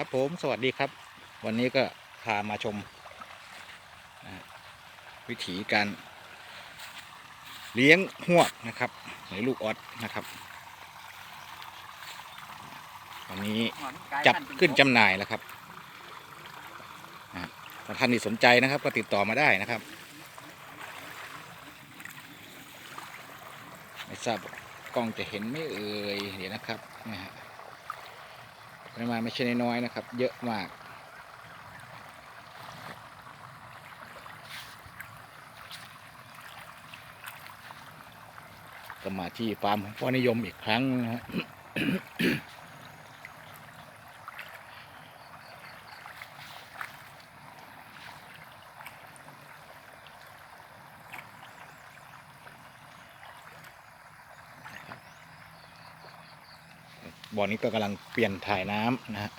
ครับผมสวัสดีครับ วันนี้ก็พามาชม วิถีการเลี้ยงหวกนะครับหรือลูกออดนะครับ วันนี้จับขึ้นจำหน่ายแล้วครับถ้าท่านที่สนใจนะครับ ก็ติดต่อมาได้นะครับไม่ทราบกล้องจะเห็นไม่เอ่ยเดี๋ยวนะครับนะฮะ ปริมาณไม่ใช่น้อยนะครับ เยอะมาก ก็มาที่ฟาร์มของพ่อนิยมอีกครั้งนะฮะ บ่อนี้ก็กำลังเปลี่ยนถ่ายน้ำนะฮะ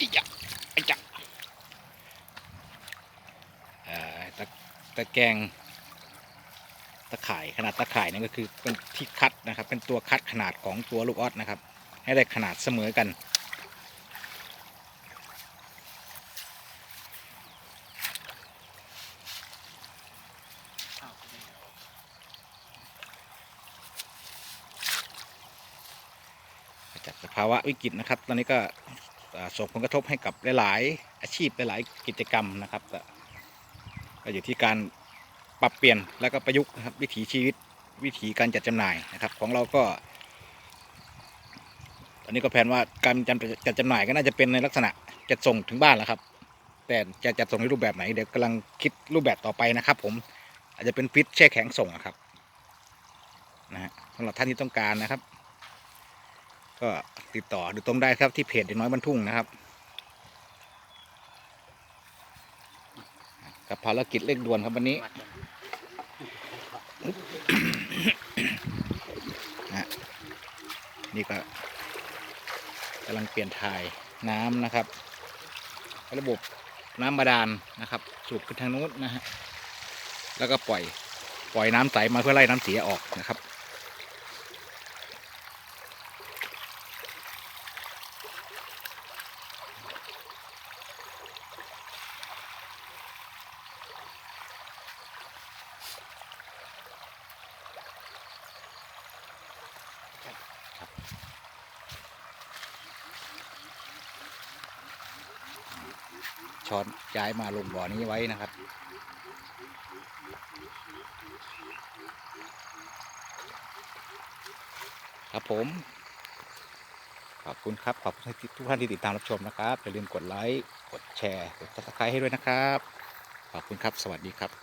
อีจักไอ้จักตะตะแกงตะข่ายขนาดตะข่ายนั่ก็คือเป็นที่คัดนะครับ เป็นตัวคัดขนาดของตัวลูกออสนะครับ ให้ได้ขนาดเสมอกัน จากสภาวะวิกฤตนะครับ ตอนนี้ก็ส่งผลกระทบให้กับหลาย ๆ อาชีพหลาย ๆ กิจกรรมนะครับก็อยู่ที่การปรับเปลี่ยนแล้วก็ประยุกต์นะครับวิถีชีวิตวิถีการจัดจำหน่ายนะครับ ของเราก็ ตอนนี้ก็แผนว่าการจัดจัดจำหน่ายก็น่าจะเป็นในลักษณะจัดส่งถึงบ้านแล้วครับ แต่จะจัดส่งในรูปแบบไหนเดี๋ยวกำลังคิดรูปแบบต่อไปนะครับ ผมอาจจะเป็นฟิตแช่แข็งส่งนะครับนะฮะสำหรับท่านที่ต้องการนะครับ ก็ติดต่อดูตรงได้ครับที่เพจเด็กน้อยบรรทุ่งนะครับกับภารกิจเร่งด่วนครับวันนี้นะนี่ก็กำลังเปลี่ยนถ่ายน้ำนะครับ ระบบน้ำบาดาลนะครับ สูบขึ้นทางนู้นนะฮะแล้วก็ปล่อยปล่อยน้ำใสมาเพื่อไล่น้ำเสียออกนะครับ ช้อนย้ายมาลงบ่อนี้ไว้นะครับ ครับผม ขอบคุณครับ ขอบคุณทุกท่านที่ติดตามรับชมนะครับอย่าลืมกดไลค์ กดแชร์ กดติดตามให้ด้วยนะครับ ขอบคุณครับ สวัสดีครับ